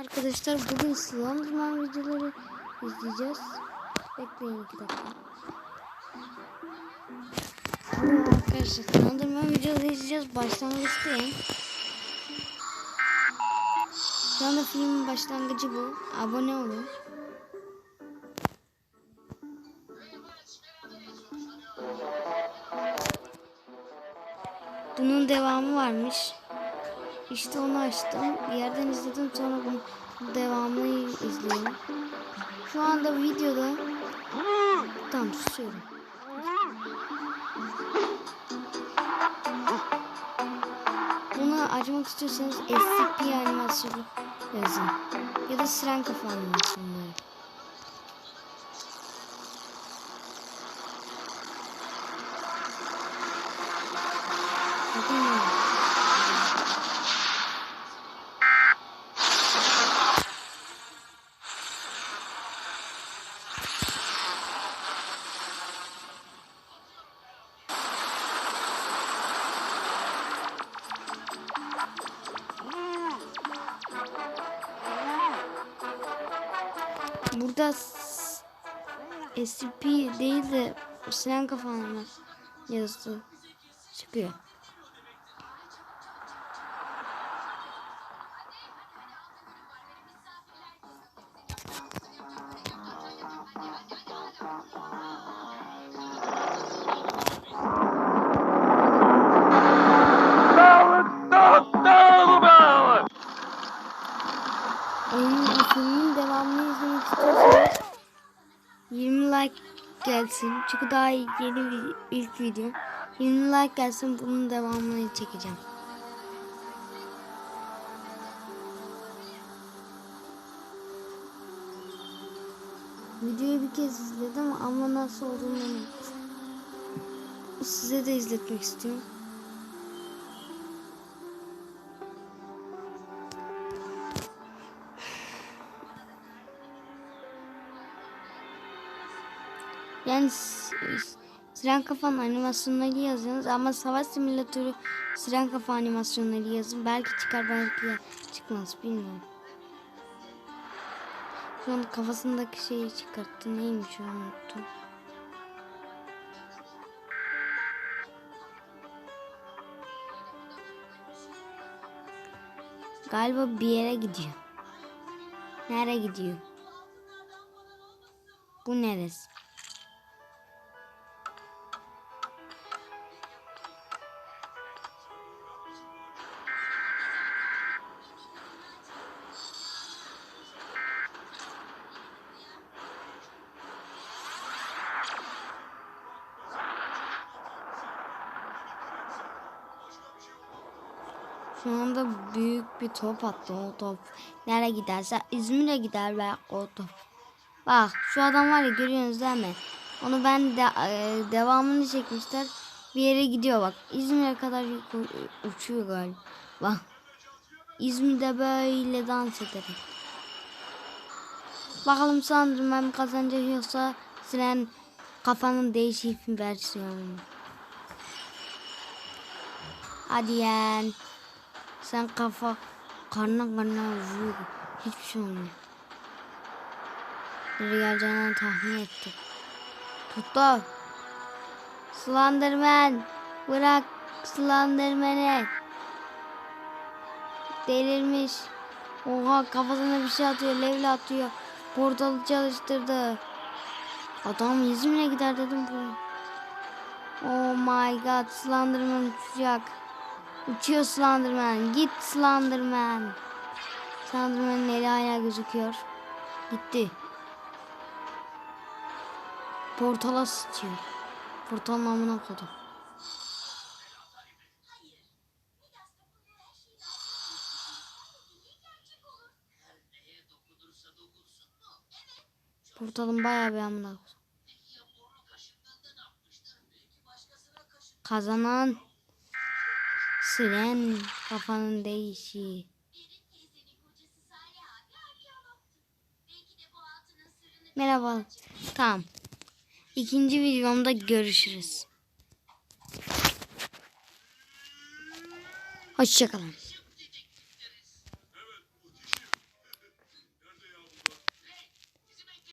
Arkadaşlar bugün Slenderman videoları izleyeceğiz. Bekleyin iki dakika. Evet arkadaşlar Slenderman videoları izleyeceğiz. Başlangıçtayım. Şu anda filmin başlangıcı bu. Abone olun. Bunun devamı varmış. İşte onu açtım. Bir yerden izledim sonra bunun devamını izliyorum. Şu anda videoda tamam susuyorum. Bunu açmak istiyorsanız SCP animasyonu yazın. Ya da siren kafa animasyonları. Burada SCP değil de siren kafanın yazısı çıkıyor. Oyunun filmin devamını izlemek istiyorsanız 20 like gelsin. Çünkü daha yeni bir ilk video. 20 like gelsin bunun devamını çekeceğim. Videoyu bir kez izledim ama nasıl olduğunu. Size de izletmek istiyorum. Yani Siren Kafa'nın animasyonları yazıyorsunuz ama Savaş Simülatörü Siren Kafa animasyonları yazın. Belki çıkar belki çıkmaz bilmiyorum. Şu an kafasındaki şeyi çıkarttı. Neymiş onu unuttum. Galiba bir yere gidiyor. Nereye gidiyor? Bu neresi? Şu anda büyük bir top attı o top. Nereye giderse İzmir'e gider belki o top. Bak şu adam var ya görüyorsunuz değil mi? Onu ben de e, devamını çekmişler. Bir yere gidiyor bak. İzmir'e kadar uçuyor galiba. Bak. İzmir'de böyle dans ederek. Bakalım Sandırmam kazanacak yoksa Siren kafanın değişik bir versiyonu. Hadi yen. Sen kafa karnına karnına vuruyor. Hiçbir şey olmuyor. Nereye geleceğini tahmin ettim. Tuttu. Slenderman. Bırak Slenderman'i. Delirmiş. Oha kafasına bir şey atıyor. Levle atıyor. Portalı çalıştırdı. Adam İzmir'e gider dedim bu. Oh my god Slenderman uçacak. Uçuyor Slenderman. Git Slenderman. Slenderman'ın eli hala gözüküyor. Gitti. Portala sıçıyor. Portalın amına koydum. Portalın bayağı bir amına koydum. Kazanan Siren kafanın değişi. Merhaba. Tamam. İkinci videomda görüşürüz. Hoşçakalın.